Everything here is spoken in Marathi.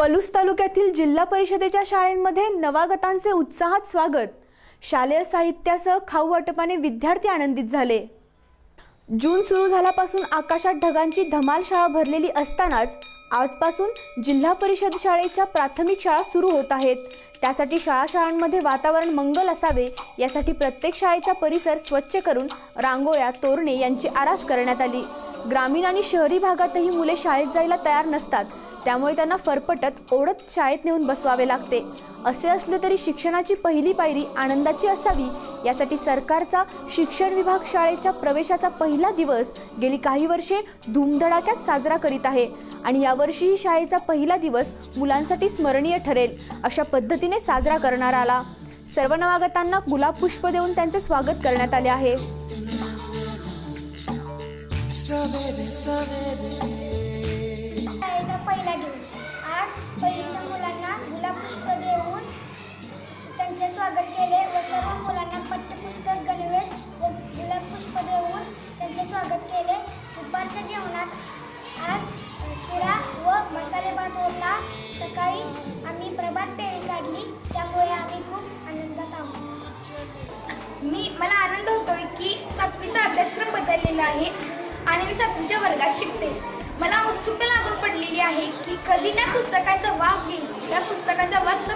पलूस तालुक्यातील जिल्हा परिषदेच्या शाळेमध्ये नवागतांचे उत्साहात स्वागत. शालेय साहित्यासह खाऊ वाटपाने विद्यार्थी आनंदित झाले. जून सुरू झाल्यापासून आकाशात ढगांची धमाल शाळा भरलेली असतानाच आजपासून जिल्हा परिषद शाळेच्या प्राथमिक शाळा सुरू होत आहेत. त्यासाठी शाळा शाळांमध्ये वातावरण मंगल असावे यासाठी प्रत्येक शाळेचा परिसर स्वच्छ करून रांगोळ्या तोरणे यांची आरास करण्यात आली. ग्रामीण आणि शहरी भागातही मुले शाळेत जायला तयार नसतात. त्यामुळे त्यांना फरफटत ओढत शाळेत नेऊन बसवावे लागते. असे असले तरी शिक्षणाची पहिली पायरी आनंदाची असावी. यासाठी सरकारचा शिक्षण विभाग शाळेच्या प्रवेशाचा पहिला दिवस गेली काही वर्षे धूमधडाक्यात साजरा करीत आहे. आणि यावर्षीही शाळेचा पहिला दिवस मुलांसाठी स्मरणीय ठरेल अशा पद्धतीने साजरा करणार आला. सर्व नवागतांना गुलाब पुष्प देऊन त्यांचे स्वागत करण्यात आले आहे. शाळेचा पहिला दिवस. आज पहिलीच्या मुलांना गुलाबपुष्प देऊन त्यांचे स्वागत केले व सर्व मुलांना पट्टपुस्तक गणवेश व गुलाबपुष्प देऊन त्यांचे स्वागत केले. दुपारच्या जेवणात आज शिरा व मसाले भात होता सकाळी आम्ही प्रभात फेरी काढली. त्यामुळे आम्ही खूप आनंदात आहोत. मी मला आनंद होतोय की सातवीचा अभ्यासक्रम बदललेला आहे. आणि मी सातवीच्या वर्गात शिकते. मला उत्सुकता लागून पडलेली आहे की कधी त्या पुस्तकाचा वास घेईल. त्या पुस्तकाचा वास